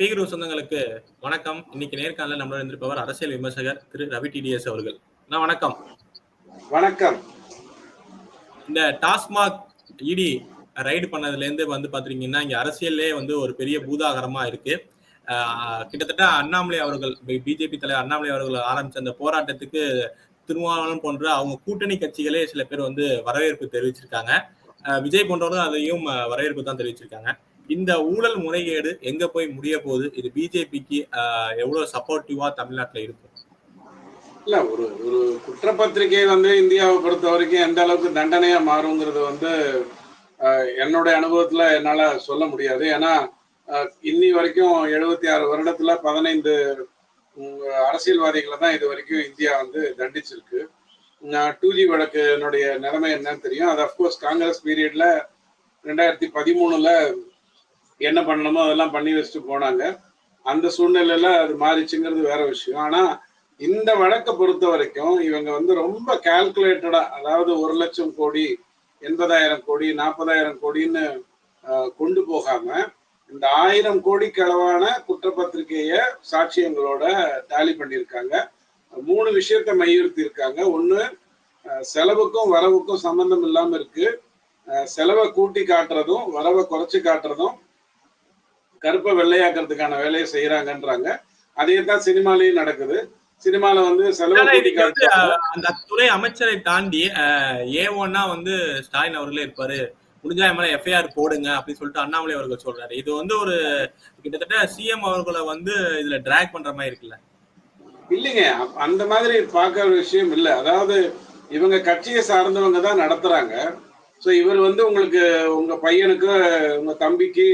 பீகுரு சொந்தங்களுக்கு வணக்கம். இன்னைக்கு நேர்காணல நம்மளோட இருந்திருப்பவர் அரசியல் விமர்சகர் திரு ரவி டிடிஎஸ் அவர்கள். நான் வணக்கம். வணக்கம். இந்த டாஸ்மாக் இடி ரைடு பண்ணதுல இருந்து வந்து பாத்தீங்கன்னா இங்க அரசியல்லே வந்து ஒரு பெரிய பூதாகரமா இருக்கு. கிட்டத்தட்ட அண்ணாமலை அவர்கள் பிஜேபி தலைவர் அண்ணாமலை அவர்கள் ஆரம்பிச்ச அந்த போராட்டத்துக்கு திருமாவளவன் போன்ற அவங்க கூட்டணி கட்சிகளே சில பேர் வந்து வரவேற்பு தெரிவிச்சிருக்காங்க. விஜய் போன்றவர்கள் அதையும் வரவேற்பு தான் தெரிவிச்சிருக்காங்க. இந்த ஊழல் முறைகேடு எங்க போய் முடிய போகுது? இது பிஜேபிக்கு எவ்வளவு சப்போர்ட்டிவா தமிழ்நாட்டுல இருக்கும் இல்ல ஒரு ஒரு குற்றப்பத்திரிகை வந்து இந்தியாவை பொறுத்த வரைக்கும் எந்த அளவுக்கு தண்டனையா மாறுங்கிறது வந்து என்னுடைய அனுபவத்துல என்னால சொல்ல முடியாது. ஏன்னா இன்னி வரைக்கும் எழுபத்தி ஆறு வருடத்துல பதினைந்து அரசியல்வாதிகளை தான் இது வரைக்கும் இந்தியா வந்து தண்டிச்சிருக்கு. டூ ஜி என்னுடைய நிலைமை என்னன்னு தெரியும். அது அஃப்கோர்ஸ் காங்கிரஸ் பீரியட்ல ரெண்டாயிரத்தி பதிமூணுல என்ன பண்ணணுமோ அதெல்லாம் பண்ணி வச்சுட்டு போனாங்க. அந்த சூழ்நிலையில அது மாறிச்சுங்கிறது வேற விஷயம். ஆனா இந்த வழக்கை பொறுத்த வரைக்கும் இவங்க வந்து ரொம்ப கால்குலேட்டடா அதாவது ஒரு லட்சம் கோடி எண்பதாயிரம் கோடி நாற்பதாயிரம் கோடின்னு கொண்டு போகாம இந்த ஆயிரம் கோடி களவான குற்றப்பத்திரிகைய சாட்சியங்களோட டாலி பண்ணியிருக்காங்க. மூணு விஷயத்தை மையுறுத்தி இருக்காங்க ஒண்ணு செலவுக்கும் வரவுக்கும் சம்பந்தம் இல்லாம இருக்கு. செலவை கூட்டி காட்டுறதும் வரவை குறைச்சு காட்டுறதும் கருப்பை வெள்ளையாக்குறதுக்கான வேலையை செய்யறாங்கன்றாங்க அதே தான் சினிமாலயும் நடக்குது. சினிமால வந்து செலவு அந்த துறை அமைச்சரை தாண்டி ஏ ஒன்னா வந்து ஸ்டாலின் அவர்களே இருப்பாரு. முடிஞ்சா என் மேல எஃப்ஐஆர் போடுங்க அப்படின்னு சொல்லிட்டு அண்ணாமலை அவர்கள் சொல்றாரு. இது வந்து ஒரு கிட்டத்தட்ட சிஎம் அவர்களை வந்து இதுல டிராக் பண்ற மாதிரி இருக்குல்ல. இல்லைங்க அந்த மாதிரி பார்க்கற விஷயம் இல்லை. அதாவது இவங்க கட்சியை சார்ந்தவங்க தான் நடத்துறாங்க. ஸோ இவர் வந்து உங்களுக்கு உங்க பையனுக்கு உங்க தம்பிக்கு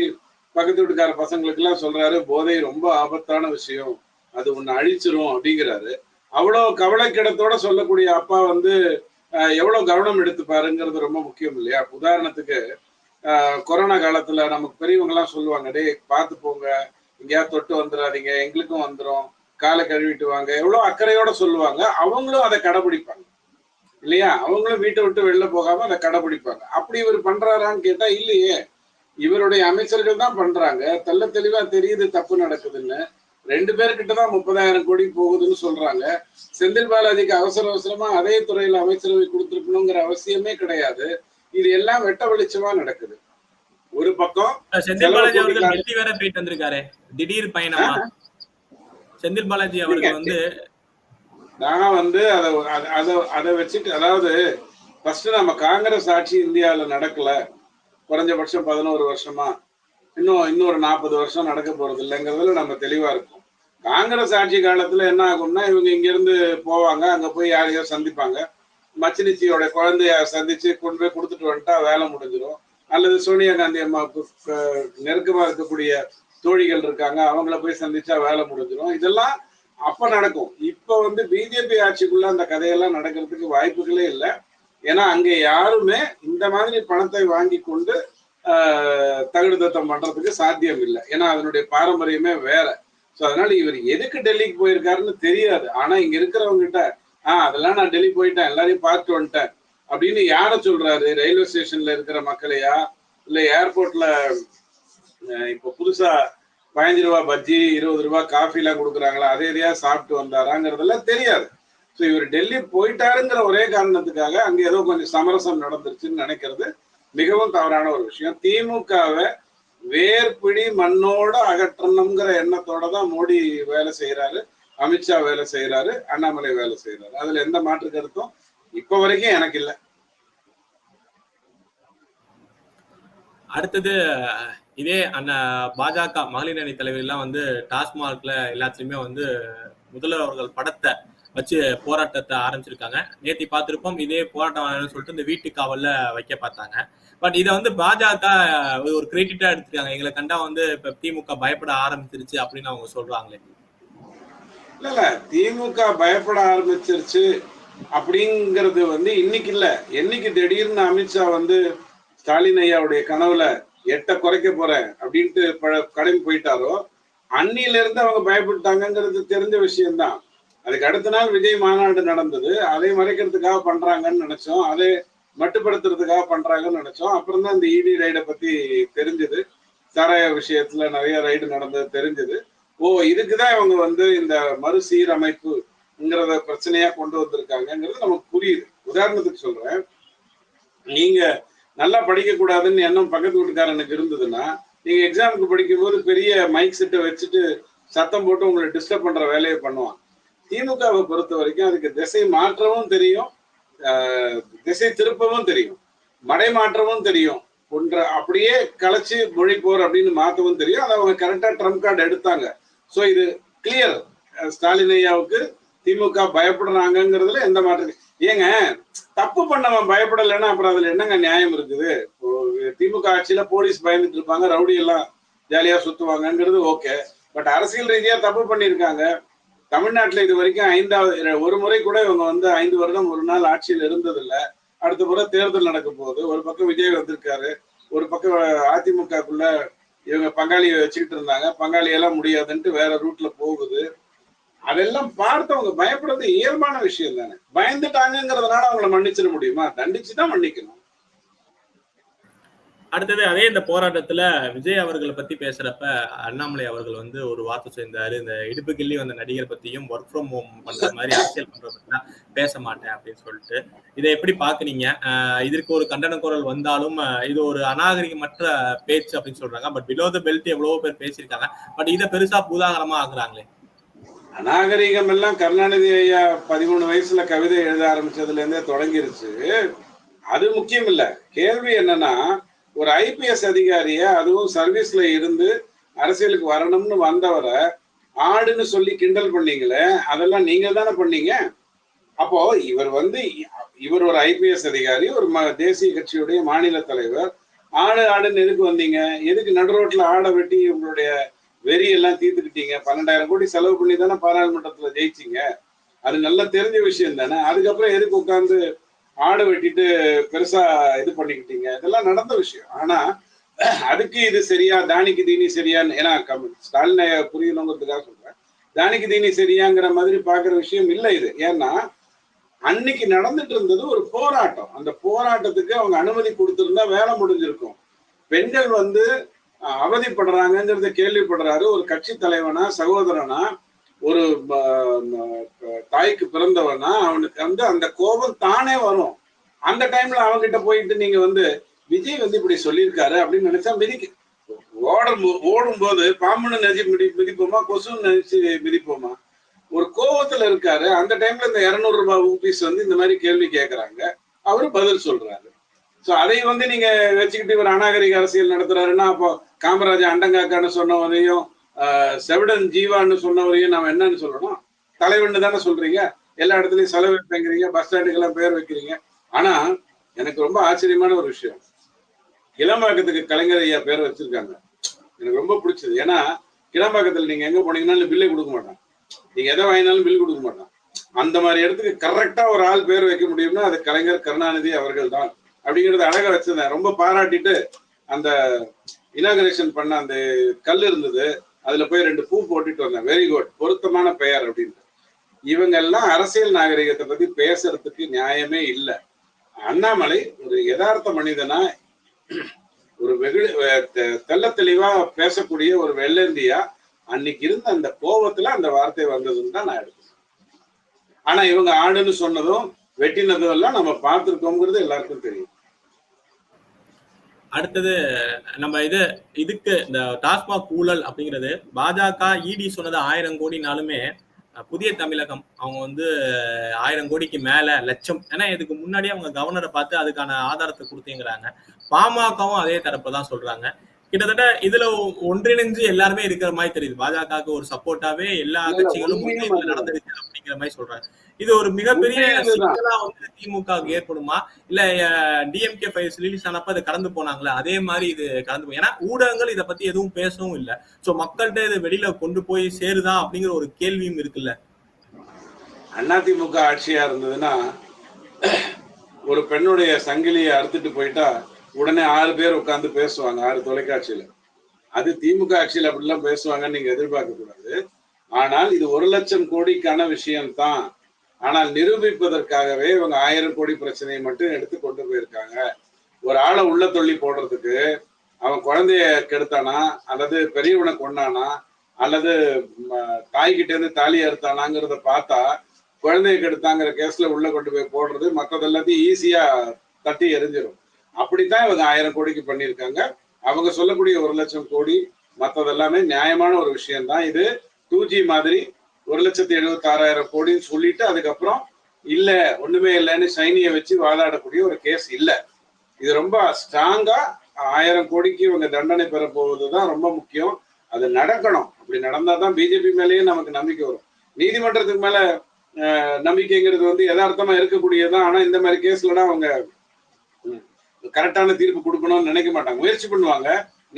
பக்கத்து வீட்டுக்கார பசங்களுக்கு எல்லாம் சொல்றாரு போதை ரொம்ப ஆபத்தான விஷயம். அது உன்னை அழிச்சிரும் அப்படிங்கிறாரு. அவ்வளவு கவலைக்கிடத்தோட சொல்லக்கூடிய அப்பா வந்து எவ்வளவு கவனம் எடுத்துப்பாருங்கிறது ரொம்ப முக்கியம் இல்லையா? உதாரணத்துக்கு கொரோனா காலத்துல நமக்கு பெரியவங்க எல்லாம் சொல்லுவாங்க டே பார்த்து போங்க. எங்கேயாவது தொட்டு வந்துடாதீங்க. எங்களுக்கும் வந்துரும். காலை கழுவிட்டு வாங்க. எவ்வளவு அக்கறையோட சொல்லுவாங்க. அவங்களும் அதை கடைபிடிப்பாங்க. இல்லையா? அவங்களும் வீட்டை விட்டு வெளில போகாம அதை கடைபிடிப்பாங்க. அப்படி இவர் பண்றாரான்னு கேட்டா இல்லையே. இவருடைய அமைச்சர்கள் தான் பண்றாங்க. தெள்ள தெளிவா தெரியுது தப்பு நடக்குதுன்னு. ரெண்டு பேர்கிட்ட தான் முப்பதாயிரம் கோடி போகுதுன்னு சொல்றாங்க. செந்தில் பாலாஜிக்கு அவசர அவசரமா அதே துறையில அமைச்சரவை கொடுத்துருக்கணுங்கிற அவசியமே கிடையாது. இது எல்லாம் வெட்ட வெளிச்சமா நடக்குது. ஒரு பக்கம் செந்தில் பாலாஜி அவர்கள். டெல்லி வேற போயிட்டு வந்திருக்காரு. திடீர் பயணமா? செந்தில் பாலாஜி அவர்கள் வந்து நான் வந்து அதை அதை- அதை அதை வச்சுட்டு அதாவது ஃபர்ஸ்ட் நம்ம காங்கிரஸ் ஆட்சி இந்தியாவில் நடக்கல. குறைஞ்சபட்சம் பதினோரு வருஷமா? இன்னும் இன்னொரு நாற்பது வருஷம் நடக்க போறது இல்லைங்கிறதுல நம்ம தெளிவா இருக்கும். காங்கிரஸ் ஆட்சி காலத்துல என்ன ஆகும்னா இவங்க இங்க இருந்து போவாங்க அங்க போய் யாரையோ சந்திப்பாங்க. மச்சினிச்சியோட குழந்தைய சந்திச்சு கொண்டு போய் கொடுத்துட்டு வந்துட்டா வேலை முடிஞ்சிடும் அல்லது சோனியா காந்தி அம்மாவுக்கு நெருக்கமா இருக்கக்கூடிய தோழிகள் இருக்காங்க அவங்கள போய் சந்திச்சா வேலை முடிஞ்சிடும் இதெல்லாம் அப்ப நடக்கும். இப்ப வந்து பிஜேபி ஆட்சிக்குள்ள அந்த கதையெல்லாம் நடக்கிறதுக்கு வாய்ப்புகளே இல்லை. ஏன்னா அங்க யாருமே இந்த மாதிரி பணத்தை வாங்கி கொண்டு தகுடு தத்தம் பண்றதுக்கு சாத்தியம் இல்லை ஏன்னா அதனுடைய பாரம்பரியமே வேற. ஸோ அதனால இவர் எதுக்கு டெல்லிக்கு போயிருக்காருன்னு தெரியாது. ஆனா இங்க இருக்கிறவங்க கிட்ட ஆஹ் அதெல்லாம் நான் டெல்லி போயிட்டேன் எல்லாரையும் பார்த்து வந்துட்டேன். அப்படின்னு யார சொல்றாரு? ரயில்வே ஸ்டேஷன்ல இருக்கிற மக்களையா? இல்ல ஏர்போர்ட்ல இப்போ புதுசா பதினஞ்சு ரூபா பஜ்ஜி இருபது ரூபா காஃபி எல்லாம் கொடுக்குறாங்களா? அதே எதையா சாப்பிட்டு வந்தாராங்கிறதெல்லாம் தெரியாது. ஸோ இவர் டெல்லி போயிட்டாருங்கிற ஒரே காரணத்துக்காக அங்க ஏதோ கொஞ்சம் சமரசம் நடந்துருச்சுன்னு நினைக்கிறது மிகவும் தவறான ஒரு விஷயம். திமுகவை வேர்பிடி மண்ணோட அகற்றணுங்கிற எண்ணத்தோட தான் மோடி வேலை செய்யறாரு அமித்ஷா வேலை செய்யறாரு அண்ணாமலை வேலை செய்யறாரு அதுல எந்த மாற்று கருத்தும் இப்ப வரைக்கும் எனக்கு இல்லை. அடுத்தது இதே அந்த பாஜக மகளிர் அணி தலைவர் எல்லாம் வந்து டாஸ்மார்க்ல எல்லாத்துலயுமே வந்து முதல்வர் அவர்கள் படத்தை வச்சு போராட்டத்தை ஆரம்பிச்சிருக்காங்க. நேத்தி பார்த்திருப்போம் இதே போராட்டம் சொல்லிட்டு இந்த வீட்டு காவல்ல வைக்க பார்த்தாங்க. பட் இதை வந்து பாஜக ஒரு கிரெடிட்டா எடுத்துருக்காங்க. எங்களை கண்டா வந்து இப்ப திமுக பயப்பட ஆரம்பிச்சிருச்சு அப்படின்னு அவங்க சொல்றாங்களே. இல்ல இல்ல. திமுக பயப்பட ஆரம்பிச்சிருச்சு அப்படிங்கிறது வந்து இன்னைக்கு இல்ல. என்னைக்கு திடீர்னு அமித்ஷா வந்து ஸ்டாலின் ஐயாவுடைய கனவுல எட்ட குறைக்க போறேன் அப்படின்ட்டு ப- கடமை போயிட்டாரோ அன்னில இருந்து அவங்க பயப்பட்டாங்கங்கிறது தெரிஞ்ச விஷயம்தான். அதுக்கு அடுத்த நாள் விஜய் மாநாடு நடந்தது. அதை மறைக்கிறதுக்காக பண்றாங்கன்னு நினைச்சோம். அதை மட்டுப்படுத்துறதுக்காக பண்றாங்கன்னு நினைச்சோம். அப்புறம் தான் இந்த இடி ரைடை பத்தி தெரிஞ்சது. சாராய விஷயத்துல நிறைய ரைடு நடந்தது தெரிஞ்சது. ஓ இதுக்குதான் இவங்க வந்து இந்த மறுசீரமைப்புங்கிறத பிரச்சனையா கொண்டு வந்திருக்காங்கங்கிறது நமக்கு புரியுது. உதாரணத்துக்கு சொல்றேன். நீங்க நல்லா படிக்க கூடாதுன்னு எண்ணம் பக்கத்து வீட்டுக்காரனுக்கு இருந்ததுன்னா நீங்க எக்ஸாமுக்கு படிக்கும்போது பெரிய மைக் செட்டை வச்சுட்டு சத்தம் போட்டு உங்களை டிஸ்டர்ப் பண்ற வேலையை பண்ணுவான். திமுகவை பொறுத்த வரைக்கும் அதுக்கு திசை மாற்றவும் தெரியும் ஆஹ் திசை திருப்பவும் தெரியும் மடை மாற்றவும் தெரியும். ஒன்ற அப்படியே கலைச்சு மொழி போர் அப்படின்னு மாத்தவும் தெரியும். அதை அவங்க கரெக்டா ட்ரம்ப் கார்டு எடுத்தாங்க. சோ இது கிளியர் ஸ்டாலின் ஐயாவுக்கு திமுக பயப்படுறாங்கிறதுல எந்த மாற்றம் ஏங்க தப்பு பண்ணவன் பயப்படலைன்னா அப்புறம் அதுல என்னங்க நியாயம் இருக்குது? திமுக ஆட்சியில போலீஸ் பயந்துட்டு இருப்பாங்க ரவுடி எல்லாம் ஜாலியா சுத்துவாங்கங்கிறது ஓகே பட் அரசியல் ரீதியா தப்பு பண்ணியிருக்காங்க. தமிழ்நாட்டுல இது வரைக்கும் ஐந்தாவது ஒரு முறை கூட இவங்க வந்து ஐந்து வருடம் ஒரு நாள் ஆட்சியில் இருந்ததில்ல. அடுத்த முறை தேர்தல் நடக்க போகுது. ஒரு பக்கம் விஜய் வந்திருக்காரு. ஒரு பக்கம் அதிமுகக்குள்ள இவங்க பங்காளியை வச்சுக்கிட்டு இருந்தாங்க. பங்காளி எல்லாம் முடியாதுன்ட்டு வேற ரூட்ல போகுது. அதெல்லாம் பார்த்தவங்க பயப்படுறது இயல்பான விஷயம் தானே. பயந்துட்டாங்கிறதுனால அவங்கள மன்னிச்சிட முடியுமா? தண்டிச்சுதான் மன்னிக்கணும். அடுத்தது அதே இந்த போராட்டத்துல விஜய் அவர்களை பத்தி பேசுறப்ப அண்ணாமலை அவர்கள் வந்து ஒரு வார்த்தை சேர்ந்தாரு. இந்த இடுப்பு கிள்ளி வந்த நடிகர் பத்தியும் ஒர்க் ஃப்ரம் ஹோம் பண்ற மாதிரி அரசியல் பண்ற பத்தி பேச மாட்டேன் அப்படின்னு சொல்லிட்டு இதை எப்படி பாக்குறீங்க? இதற்கு ஒரு கண்டன குரல் வந்தாலும் இது ஒரு அநாகரிகமற்ற பேச்சு அப்படின்னு சொல்றாங்க. பட் பிலோ த பெல்ட் எவ்வளவோ பேர் பேசியிருக்காங்க. பட் இதை பெருசா பூதாகரமா ஆகுறாங்களே அநாகரிகம் எல்லாம் கருணாநிதி ஐயா பதிமூணு வயசுல கவிதை எழுத ஆரம்பிச்சதுல இருந்தே தொடங்கிருச்சு. அது முக்கியம் இல்ல. கேள்வி என்னன்னா ஒரு ஐபிஎஸ் அதிகாரிய அதுவும் சர்வீஸ்ல இருந்து அரசியலுக்கு வரணும்னு வந்தவரை ஆடுன்னு சொல்லி கிண்டல் பண்ணீங்களே அதெல்லாம் நீங்க தானே பண்ணீங்க? அப்போ இவர் வந்து இவர் ஒரு ஐபிஎஸ் அதிகாரி ஒரு ம- தேசிய கட்சியுடைய மாநில தலைவர். ஆடு ஆடுன்னு எதுக்கு வந்தீங்க? எதுக்கு நடு ரோட்ல ஆடை வெட்டி உங்களுடைய வெறி எல்லாம் தீர்த்துக்கிட்டீங்க? பன்னெண்டாயிரம் கோடி செலவு பண்ணி தானே பாராளுமன்றத்துல ஜெயிச்சீங்க. அது நல்லா தெரிஞ்ச விஷயம் தானே. அதுக்கப்புறம் எதுக்கு உட்காந்து ஆடு வெட்டிட்டு பெருசா இது பண்ணிக்கிட்டீங்க. இதெல்லாம் நடந்த விஷயம். ஆனா அதுக்கு இது சரியா தானிக்கு தீனி சரியான்னு ஏன்னா கம்- ஸ்டாலின் புரியணுங்கிறதுக்காக சொல்றேன். தானிக்கு தீனி சரியாங்கிற மாதிரி பாக்குற விஷயம் இல்லை இது. ஏன்னா அன்னைக்கு நடந்துட்டு இருந்தது ஒரு போராட்டம். அந்த போராட்டத்துக்கு அவங்க அனுமதி கொடுத்திருந்தா வேலை முடிஞ்சிருக்கும். பெண்கள் வந்து அவதிப்படுறாங்கிறத அவதிப்படுறாங்கங்கிறத கேள்விப்படுறாரு. ஒரு கட்சி தலைவனா சகோதரனா ஒரு தாய்க்கு பிறந்தவனா அவனுக்கு வந்து அந்த கோபம் தானே வரும். அந்த டைம்ல அவன்கிட்ட போயிட்டு நீங்க வந்து விஜய் வந்து இப்படி சொல்லியிருக்காரு அப்படின்னு நினைச்சா மிதிக்க. ஓடும் ஓடும் போது பாம்புன்னு நினைச்சு மிதி மிதிப்போமா கொசுன்னு நினைச்சு மிதிப்போமா? ஒரு கோபத்துல இருக்காரு. அந்த டைம்ல இந்த இருநூறு ரூபாய் ஊபிஸ் வந்து இந்த மாதிரி கேள்வி கேட்கறாங்க அவரு பதில் சொல்றாரு. ஸோ அதை வந்து நீங்க வச்சுக்கிட்டு இவர் அநாகரிக அரசியல் நடத்துறாருன்னா அப்போ காமராஜர் அண்டங்காக்கான்னு சொன்னவரையும் செவிடன் ஜீவான்னு சொன்னவரையும் நம்ம என்னன்னு சொல்லணும்? தலைவன்னு தானே சொல்றீங்க? எல்லா இடத்துலயும் செலவு வைப்பேங்கிறீங்க பஸ் ஸ்டாண்டுக்கெல்லாம் பேர் வைக்கிறீங்க. ஆனா எனக்கு ரொம்ப ஆச்சரியமான ஒரு விஷயம். கிளம்பாக்கத்துக்கு கலைஞர் ஐயா பேர் வச்சிருக்காங்க. எனக்கு ரொம்ப பிடிச்சது. ஏன்னா கிளம்பாக்கத்துல நீங்க எங்க போனீங்கன்னாலும் பில்லே கொடுக்க மாட்டான். நீங்க எதை வாங்கினாலும் பில் கொடுக்க மாட்டான். அந்த மாதிரி இடத்துக்கு கரெக்டா ஒரு ஆள் பேர் வைக்க முடியும்னா அது கலைஞர் கருணாநிதி அவர்கள் தான். அப்படிங்கறத அழகா வச்சிருந்தேன். ரொம்ப பாராட்டிட்டு அந்த இனாகரேஷன் பண்ண அந்த கல் இருந்தது. அதுல போய் ரெண்டு பூ போட்டுட்டு வந்தேன். வெரி குட் பொருத்தமான பெயர் அப்படின்னு இவங்க எல்லாம் அரசியல் நாகரிகத்தை பத்தி பேசுறதுக்கு நியாயமே இல்லை. அண்ணாமலை ஒரு யதார்த்த மனிதனா ஒரு வெகு தெ- தெள்ள தெளிவா பேசக்கூடிய ஒரு வெள்ளந்தியா அன்னைக்கு இருந்த அந்த கோபத்துல அந்த வார்த்தை வந்ததுன்னு தான் நான் எடுத்தேன் ஆனா இவங்க ஆடுன்னு சொன்னதும் வெட்டினதும் எல்லாம் நம்ம பார்த்துருக்கோங்கிறது எல்லாருக்கும் தெரியும். அடுத்தது நம்ம இது இதுக்கு இந்த டாஸ்மாக் ஊழல் அப்படிங்கிறது பாஜக இடி சொன்னது ஆயிரம் கோடினாலுமே புதிய தமிழகம் அவங்க வந்து ஆயிரம் கோடிக்கு மேல லட்சம். ஏன்னா இதுக்கு முன்னாடியே அவங்க கவர்னரை பார்த்து அதுக்கான ஆதாரத்தை கொடுத்தீங்கிறாங்க. பாமகவும் அதே தரப்பு தான் சொல்றாங்க. கிட்டத்தட்ட இதுல ஒன்றிணைஞ்சு எல்லாருமே இருக்கிற மாதிரி தெரியுது. பாஜகவுக்கு ஒரு சப்போர்ட்டாவே எல்லா கட்சிகளும். நடந்துருச்சு அப்படிங்கிற மாதிரி சொல்றாங்க. இது ஒரு மிகப்பெரிய. சிக்கலா வந்து திமுக ஏற்படுமா? இல்ல டிஎம்கே ஃபைல்ஸ் ரிலீஸ் ஆனப்ப அது கடந்து போனாங்களே? அதே மாதிரி இது கடந்து போய் ஏன்னா ஊடகங்கள் இதை பத்தி எதுவும் பேசவும் இல்ல. சோ மக்கள்கிட்ட இது வெளியில கொண்டு போய் சேருதா அப்படிங்கிற ஒரு கேள்வியும் இருக்குல்ல. அதிமுக ஆட்சியா இருந்ததுன்னா ஒரு பெண்ணுடைய சங்கிலியை அறுத்துட்டு போயிட்டா உடனே ஆறு பேர் உட்கார்ந்து பேசுவாங்க ஆறு தொலைக்காட்சியில. அது திமுக ஆட்சியில அப்படிலாம் பேசுவாங்கன்னு நீங்க எதிர்பார்க்க கூடாது. ஆனால் இது ஒரு லட்சம் கோடிக்கான விஷயம்தான். ஆனால் நிரூபிப்பதற்காகவே இவங்க ஆயிரம் கோடி பிரச்சனையை மட்டும் எடுத்து கொண்டு போயிருக்காங்க. ஒரு ஆளை உள்ள தொள்ளி போடுறதுக்கு அவன் குழந்தைய கெடுத்தானா? அல்லது பெரியவனை கொண்டானா அல்லது தாய்கிட்ட இருந்து தாலி அறுத்தானாங்கிறத பார்த்தா குழந்தைய கெடுத்தாங்கிற கேஸ்ல உள்ள கொண்டு போய் போடுறது மற்றது எல்லாத்தையும் ஈஸியா தட்டி எரிஞ்சிடும் அப்படித்தான் இவங்க ஆயிரம் கோடிக்கு பண்ணியிருக்காங்க. அவங்க சொல்லக்கூடிய ஒரு லட்சம் கோடி மற்றது எல்லாமே நியாயமான ஒரு விஷயம் தான் இது டூ ஜி மாதிரி ஒரு லட்சத்தி எழுபத்தி ஆறாயிரம் கோடின்னு சொல்லிட்டு அதுக்கப்புறம் இல்ல ஒண்ணுமே இல்லைன்னு சைனியை வச்சு வாதாடக்கூடிய ஒரு கேஸ் இல்லை. இது ரொம்ப ஸ்ட்ராங்கா ஆயிரம் கோடிக்கு இவங்க தண்டனை பெற போவதுதான் ரொம்ப முக்கியம். அது நடக்கணும். அப்படி நடந்தாதான் பிஜேபி மேலேயே நமக்கு நம்பிக்கை வரும். நீதிமன்றத்துக்கு மேல நம்பிக்கைங்கிறது வந்து யதார்த்தமா இருக்கக்கூடியதான் ஆனா இந்த மாதிரி கேஸ்லலாம் அவங்க கரெக்டான தீர்ப்பு கொடுக்கணும்னு நினைக்க மாட்டாங்க. முயற்சி பண்ணுவாங்க.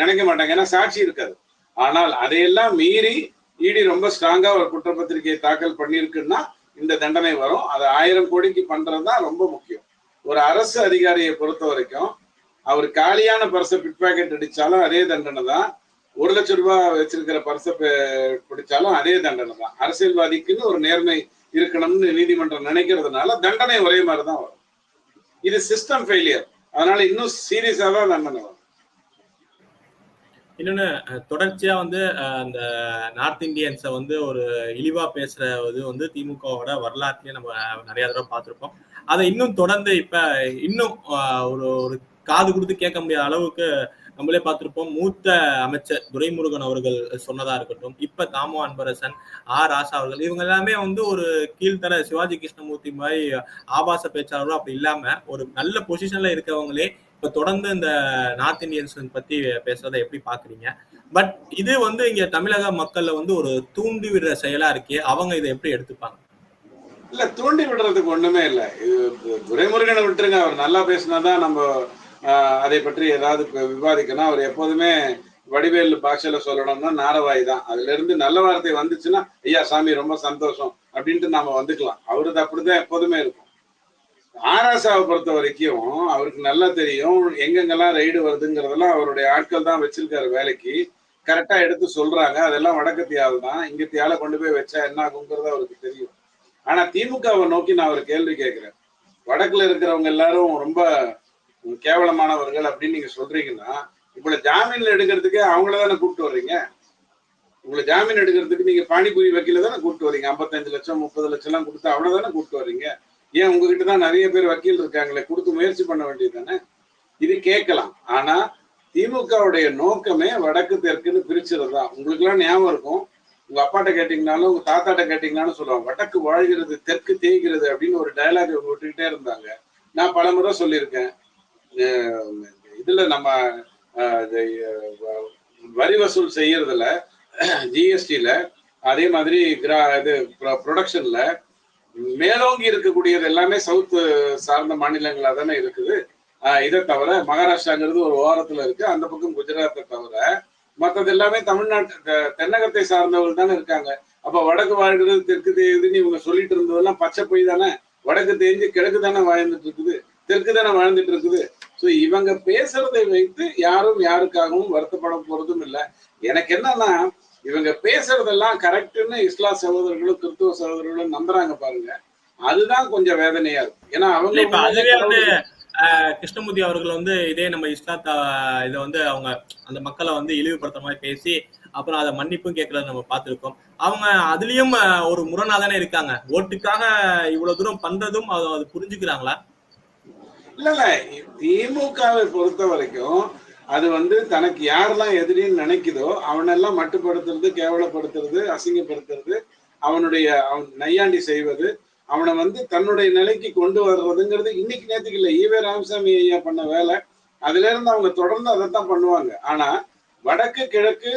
நினைக்க மாட்டாங்க. ஏன்னா சாட்சி இருக்காது. ஆனால் அதையெல்லாம் மீறி இடி ரொம்ப ஸ்ட்ராங்கா ஒரு குற்றப்பத்திரிகையை தாக்கல் பண்ணியிருக்குன்னா இந்த தண்டனை வரும். அது ஆயிரம் கோடிக்கு பண்றதுதான் ரொம்ப முக்கியம். ஒரு அரசு அதிகாரியை பொறுத்த வரைக்கும் அவர் காலியான பர்சை பிட் பாக்கெட் அடிச்சாலும் அதே தண்டனை தான். ஒரு லட்சம் ரூபாய் வச்சிருக்கிற பர்சை பிடிச்சாலும் அதே தண்டனை தான். அரசியல்வாதிக்குன்னு ஒரு நேர்மை இருக்கணும்னு நீதிமன்றம் நினைக்கிறதுனால தண்டனை ஒரே மாதிரி தான் வரும். இது சிஸ்டம் ஃபெயிலியர் அதனால இன்னும் சீரியஸா தான் ரன் வரும் இன்னொன்னு தொடர்ச்சியா வந்து அந்த நார்த் இந்தியன்ஸை வந்து ஒரு இழிவா பேசுற இது வந்து திமுகவோட வரலாற்றுலயே நம்ம நிறைய தடவை பார்த்திருப்போம். அதை இன்னும் தொடர்ந்து இப்ப இன்னும் ஒரு ஒரு காது கொடுத்து கேட்க முடியாத அளவுக்கு நம்மளே பார்த்திருப்போம். மூத்த அமைச்சர் துரைமுருகன் அவர்கள் சொன்னதா இருக்கட்டும். இப்ப தாமோ அன்பரசன் ஆர் ராசா அவர்கள் இவங்க எல்லாமே வந்து ஒரு கீழ்த்தர சிவாஜி கிருஷ்ணமூர்த்தி மாதிரி ஆபாச பேச்சாளரும் அப்படி இல்லாம ஒரு நல்ல பொசிஷன்ல இருக்கவங்களே இப்ப தொடர்ந்து இந்த நார்த் இந்தியன்ஸ் பத்தி பேசுறதை எப்படி பாக்குறீங்க பட் இது வந்து இங்க தமிழக மக்கள்ல வந்து ஒரு தூண்டி விடுற செயலா இருக்கே. அவங்க இதை எப்படி எடுத்துப்பாங்க? இல்ல தூண்டி விடுறதுக்கு ஒண்ணுமே இல்லை. இது துரைமுருகனை விட்டுருங்க. அவர் நல்லா பேசினாதான் நம்ம அதை பற்றி ஏதாவது விவாதிக்கணும். அவர் எப்போதுமே வடிவேல் பாஷையில சொல்லணும்னா நாரவாய் தான். அதுல இருந்து நல்ல வார்த்தை வந்துச்சுன்னா ஐயா சாமி ரொம்ப சந்தோஷம் அப்படின்ட்டு நாம வந்துக்கலாம். அவருது அப்படிதான் எப்போதுமே இருக்கும். ஆராசாவை பொறுத்த வரைக்கும் அவருக்கு நல்லா தெரியும் எங்கெங்கெல்லாம் ரைடு வருதுங்கிறதெல்லாம் அவருடைய ஆட்கள் தான் வச்சிருக்காரு வேலைக்கு. கரெக்டா எடுத்து சொல்றாங்க. அதெல்லாம் வடக்கத்தியால் தான். இங்கத்தியால கொண்டு போய் வச்சா என்ன ஆகுங்கிறது அவருக்கு தெரியும். ஆனா திமுகவை நோக்கி நான் ஒரு கேள்வி கேட்கிறேன். வடக்குல இருக்கிறவங்க எல்லாரும் ரொம்ப கேவலமானவர்கள் அப்படின்னு நீங்க சொல்றீங்கன்னா இப்ப ஜாமீன்ல எடுக்கிறதுக்கு அவங்கள தானே கூப்பிட்டு வர்றீங்க? உங்களை ஜாமீன் எடுக்கிறதுக்கு நீங்க பானிபூரி வக்கீல தானே கூப்பிட்டு வரீங்க ஐம்பத்தஞ்சு லட்சம் முப்பது லட்சம் எல்லாம் கொடுத்து அவ்வளவு தானே கூப்பிட்டு வர்றீங்க? ஏன் உங்ககிட்ட தான் நிறைய பேர் வக்கீல் இருக்காங்களே கொடுத்து முயற்சி பண்ண வேண்டியது தானே? இது கேட்கலாம். ஆனா திமுகவுடைய நோக்கமே வடக்கு தெற்குன்னு பிரிச்சுறது தான். உங்களுக்கு எல்லாம் ஞாபகம் இருக்கும். உங்க அப்பாட்ட கேட்டீங்கனாலும் உங்க தாத்தாட்ட கேட்டீங்கனாலும் சொல்லுவாங்க வடக்கு வாழ்கிறது தெற்கு தேய்கிறது அப்படின்னு ஒரு டைலாக் விட்டுக்கிட்டே இருந்தாங்க. நான் பல முறை சொல்லியிருக்கேன். இதுல நம்ம இது, வரி வசூல் செய்யறதுல ஜிஎஸ்டியில அதே மாதிரி கிரா இது ப்ரொடக்ஷன்ல மேலோங்கி இருக்கக்கூடியது எல்லாமே சவுத் சார்ந்த மாநிலங்களா தானே இருக்குது. இதை தவிர மகாராஷ்டிராங்கிறது ஒரு ஓரத்துல இருக்கு. அந்த பக்கம் குஜராத்தை தவிர மற்றது எல்லாமே தமிழ்நாட்டு தென்னகத்தை சார்ந்தவர்கள் தானே இருக்காங்க. அப்ப வடக்கு வாழ்கிறது தெற்கு தேதுன்னு இவங்க சொல்லிட்டு இருந்ததெல்லாம் பச்சை பொய் தானே? வடக்கு தேஞ்சு கிழக்கு தானே வாழ்ந்துட்டு இருக்குது. தெற்கு தானே வாழ்ந்துட்டு இருக்குது. ஸோ இவங்க பேசுறதை வைத்து யாரும் யாருக்காகவும் வருத்தப்பட போறதும் இல்லை. எனக்கு என்னன்னா இவங்க பேசுறதெல்லாம் கரெக்ட்னு இஸ்லாம் சகோதரர்களும் கிறிஸ்துவ சகோதரர்களும் நம்புறாங்க பாருங்க. அதுதான் கொஞ்சம் வேதனையா இருக்கு. ஏன்னா அவங்க அதுவே வந்து கிருஷ்ணமூர்த்தி அவர்கள் வந்து இதே நம்ம இஸ்லாத்த இதை வந்து அவங்க அந்த மக்களை வந்து இழிவுபடுத்துற மாதிரி பேசி அப்புறம் அதை மன்னிப்பும் கேட்கறத நம்ம பார்த்திருக்கோம். அவங்க அதுலயும் ஒரு முரணா தானே இருக்காங்க. ஓட்டுக்காக இவ்வளவு தூரம் பண்றதும் அது புரிஞ்சுக்கிறாங்களா? இல்ல இல்ல. திமுகவை பொறுத்த வரைக்கும் அது வந்து தனக்கு யாரெல்லாம் எதிரின்னு நினைக்குதோ அவனெல்லாம் மட்டுப்படுத்துறது கேவலப்படுத்துறது அசிங்கப்படுத்துறது அவனுடைய அவன் நையாண்டி செய்வது அவனை வந்து தன்னுடைய நிலைக்கு கொண்டு வர்றதுங்கிறது இன்னைக்கு நேத்துக்கு இல்லை. ஈவே ராமசாமி ஐயா பண்ண வேலை. அதுல இருந்து அவங்க தொடர்ந்து அதைத்தான் பண்ணுவாங்க. ஆனா வடக்கு கிழக்கு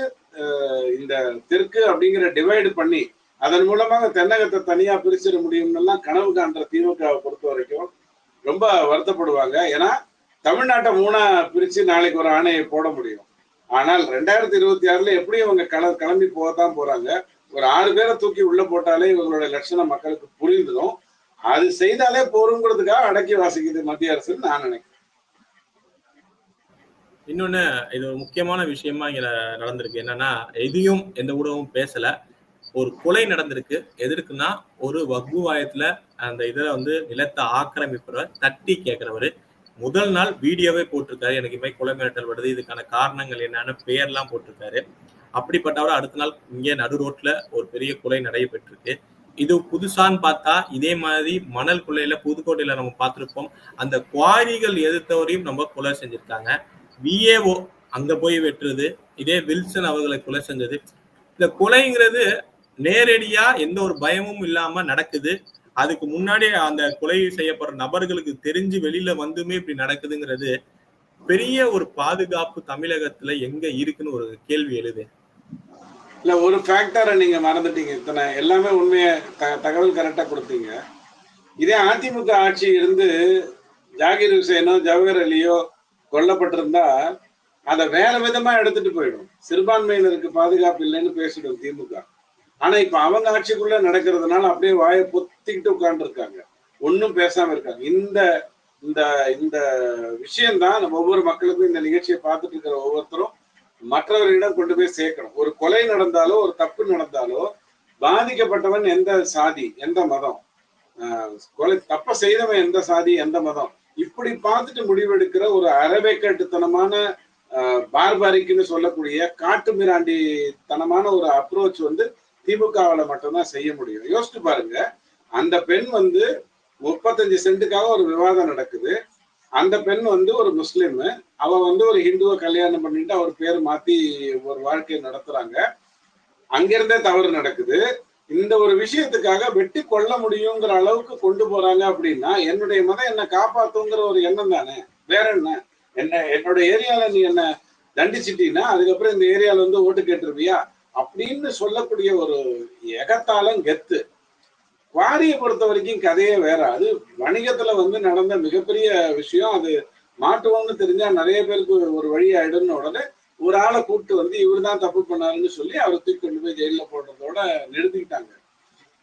இந்த தெற்கு அப்படிங்கிற டிவைடு பண்ணி அதன் மூலமாக தென்னகத்தை தனியா பிரிச்சிட முடியும்னு எல்லாம் கனவு காண்ற திமுகவை பொறுத்த வரைக்கும் ரொம்ப வருத்தப்படுவாங்க. ஏன்னா தமிழ்நாட்டை மூணா பிரிச்சு நாளைக்கு ஒரு ஆணையை போட முடியும். ஆனால் ரெண்டாயிரத்தி இருபத்தி ஆறுல எப்படியும் இவங்க கல கிளம்பி போகத்தான் போறாங்க. ஒரு ஆறு பேரை தூக்கி உள்ள போட்டாலே இவங்களோட லட்சணம் மக்களுக்கு புரிந்துடும். அது செய்தாலே போருங்கிறதுக்காக அடக்கி வாசிக்குது மத்திய அரசு நான் நினைக்கிறேன். இன்னொன்னு இது ஒரு முக்கியமான விஷயமா இங்க நடந்திருக்கு. என்னன்னா எதையும் எந்த ஊடகமும் பேசல. ஒரு கொலை நடந்திருக்கு. எதற்குன்னா ஒரு வகுவாயத்துல அந்த இதில் வந்து நிலத்தை ஆக்கிரமிப்பவர் தட்டி கேட்குறவர். முதல் நாள் வீடியோவே போட்டிருக்காரு. எனக்கு இமை கொலை மிரட்டல் வருது. இதுக்கான காரணங்கள் என்னன்னு பெயர்லாம் போட்டிருக்காரு. அப்படிப்பட்டவர் அடுத்த நாள் இங்கே நடு ரோட்ல ஒரு பெரிய கொலை நடைபெற்றிருக்கு. இது புதுசான்னு பார்த்தா இதே மாதிரி மணல் கொள்ளையில புதுக்கோட்டையில நம்ம பார்த்துருப்போம். அந்த குவாரிகள் எதிர்த்தவரையும் நம்ம கொலை செஞ்சிருக்காங்க. விஏஓ அங்க போய் வெட்டுறது இதே வில்சன் அவர்களை கொலை செஞ்சது. இந்த கொலைங்கிறது நேரடியா எந்த ஒரு பயமும் இல்லாம நடக்குது. அதுக்கு முன்னாடி அந்த கொலை செய்யப்படுற நபர்களுக்கு தெரிஞ்சு வெளியில வந்துமே இப்படி நடக்குதுங்கிறது பெரிய ஒரு பாதுகாப்பு தமிழகத்துல எங்க இருக்குன்னு ஒரு கேள்வி எழுது. இல்ல ஒரு ஃபேக்டரை நீங்க மறந்துட்டீங்க. இத்தனை எல்லாமே உண்மைய தகவல் கரெக்டா கொடுத்தீங்க. இதே அதிமுக ஆட்சி இருந்து ஜாகிர் ஹுசேனோ ஜவஹர் அலியோ கொல்லப்பட்டிருந்தா அதை வேற விதமா எடுத்துட்டு போயிடும். சிறுபான்மையினருக்கு பாதுகாப்பு இல்லைன்னு பேசிடும் திமுக. ஆனா இப்ப அவங்க ஆட்சிக்குள்ள நடக்கிறதுனால அப்படியே வாயை பொத்திக்கிட்டு உட்கார்ந்து இருக்காங்க ஒன்றும் பேசாம இருக்காங்க. இந்த இந்த இந்த விஷயம்தான் நம்ம ஒவ்வொரு மக்களுக்கும் இந்த நிகழ்ச்சியை பார்த்துட்டு இருக்கிற ஒவ்வொருத்தரும் மற்றவர்களிடம் கொண்டு போய் சேர்க்கணும். ஒரு கொலை நடந்தாலோ ஒரு தப்பு நடந்தாலோ பாதிக்கப்பட்டவன் எந்த சாதி எந்த மதம்? ஆஹ் கொலை தப்ப செய்தவன் எந்த சாதி எந்த மதம்? இப்படி பார்த்துட்டு முடிவெடுக்கிற ஒரு அரவேக்கட்டுத்தனமான பார்பாரிக்குன்னு சொல்லக்கூடிய காட்டு மிராண்டி தனமான ஒரு அப்ரோச் வந்து திமுகவில் மட்டும்தான் செய்ய முடியும். யோசிச்சு பாருங்க. அந்த பெண் வந்து முப்பத்தஞ்சு சென்ட்டுக்காக ஒரு விவாதம் நடக்குது. அந்த பெண் வந்து ஒரு முஸ்லீமு. அவ வந்து ஒரு ஹிந்துவை கல்யாணம் பண்ணிட்டு அவர் பேர் மாத்தி ஒரு வாழ்க்கையை நடத்துறாங்க. அங்கிருந்தே தவறு நடக்குது. இந்த ஒரு விஷயத்துக்காக வெட்டி கொள்ள முடியுங்கிற அளவுக்கு கொண்டு போறாங்க அப்படின்னா என்னுடைய மதம் என்ன காப்பாத்துங்கிற ஒரு எண்ணம் தானே. வேற என்ன? என்ன என்னோட ஏரியால நீ என்ன தண்டிச்சிட்டீங்கன்னா அதுக்கப்புறம் இந்த ஏரியால வந்து ஓட்டு கேட்டுருவியா அப்படின்னு சொல்லக்கூடிய ஒரு எகத்தாலம் கெத்து. குவாரியை பொறுத்த வரைக்கும் கதையே வேற. அது வணிகத்துல வந்து நடந்த மிகப்பெரிய விஷயம். அது மாட்டுவோம்னு தெரிஞ்சா நிறைய பேருக்கு ஒரு வழி ஆயிடும்னு உடனே ஒரு ஆளை கூப்பிட்டு வந்து இவர் தான் தப்பு பண்ணாருன்னு சொல்லி அவரை தூக்கி கொண்டு போய் ஜெயில போடுறதோட நிறுத்திக்கிட்டாங்க.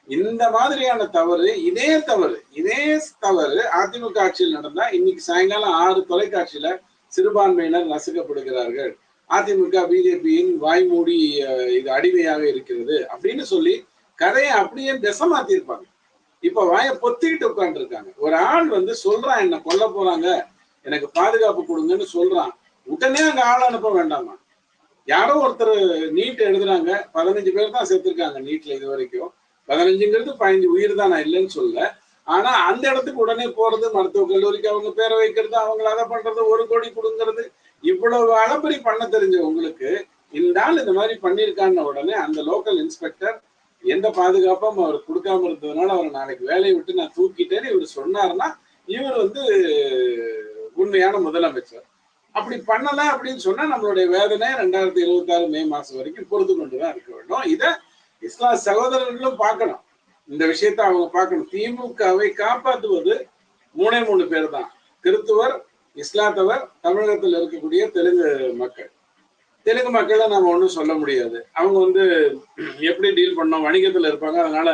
இந்த மாதிரியான தவறு இதே தவறு இதே தவறு அதிமுக ஆட்சியில் நடந்தா இன்னைக்கு சாயங்காலம் ஆறு தொலைக்காட்சியில சிறுபான்மையினர் நசுக்கப்படுகிறார்கள். அதிமுக பிஜேபியின் வாய்மூடி இது அடிமையாக இருக்கிறது அப்படின்னு சொல்லி கதையை அப்படியே திசை மாத்திருப்பாங்க இப்ப வாய பொத்திக்கிட்டு உட்கார்ந்து இருக்காங்க ஒரு ஆள் வந்து சொல்றான் என்ன கொல்ல போறாங்க. எனக்கு பாதுகாப்பு கொடுங்கன்னு சொல்றான். உடனே அங்க ஆள் அனுப்ப வேண்டாமா? யாரோ ஒருத்தர் நீட் எழுதுறாங்க. பதினஞ்சு பேர் தான் சேர்த்திருக்காங்க நீட்ல இது வரைக்கும். பதினஞ்சுங்கிறது பதினஞ்சு உயிர் தான் நான் இல்லைன்னு சொல்ல ஆனா அந்த இடத்துக்கு உடனே போறது மருத்துவக் கல்லூரிக்கு அவங்க பேரை வைக்கிறது அவங்கள அதை பண்றது ஒரு கோடி கொடுங்கறது. இவ்வளவு அளப்பரி பண்ண தெரிஞ்ச உங்களுக்கு இந்த ஆள் இந்த மாதிரி பண்ணியிருக்கான்னு உடனே அந்த லோக்கல் இன்ஸ்பெக்டர் எந்த பாதுகாப்பும் அவர் கொடுக்காம இருந்ததுனால அவர் நாளைக்கு வேலையை விட்டு நான் தூக்கிட்டேன்னு இவர் சொன்னாருன்னா இவர் வந்து உண்மையான முதலமைச்சர். அப்படி பண்ணல அப்படின்னு சொன்னா நம்மளுடைய வேதனை ரெண்டாயிரத்தி இருபத்தி ஆறு மே மாசம் வரைக்கும் பொறுத்து கொண்டுதான் இருக்க வேண்டும். இதை இஸ்லாம் சகோதரர்களும் பார்க்கணும். இந்த விஷயத்தை அவங்க பார்க்கணும். திமுகவை காப்பாற்றுவது மூணே மூணு பேர் தான். கிறித்துவர் இஸ்லாத்தவர் தமிழகத்தில் இருக்கக்கூடிய தெலுங்கு மக்கள். தெலுங்கு மக்களை நாம ஒன்றும் சொல்ல முடியாது. அவங்க வந்து எப்படி டீல் பண்ணோம் வணிகத்துல இருப்பாங்க அதனால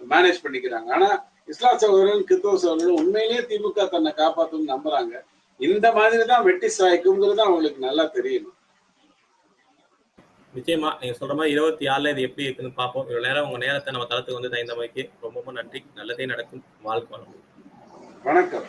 மேனேஜ் பண்ணிக்கிறாங்க. ஆனா இஸ்லாம் சகோதரர்கள் கிறிஸ்தவ சகோதரர்கள் உண்மையிலேயே திமுக தன்னை காப்பாற்றும் நம்புறாங்க. இந்த மாதிரி தான் வெட்டி சாய்க்குங்கிறது அவங்களுக்கு நல்லா தெரியணும். நிச்சயமா நீங்க சொல்ற மாதிரி இருபத்தி ஆறுல இது எப்படி இருக்குன்னு பார்ப்போம். இவ்வளவு நேரம் உங்க நேரத்தை நம்ம தளத்துக்கு வந்து தகுந்த மாதிரி ரொம்ப ரொம்ப நன்றி. நல்லதே நடக்கும். வாழ்க்கை வணக்கம்.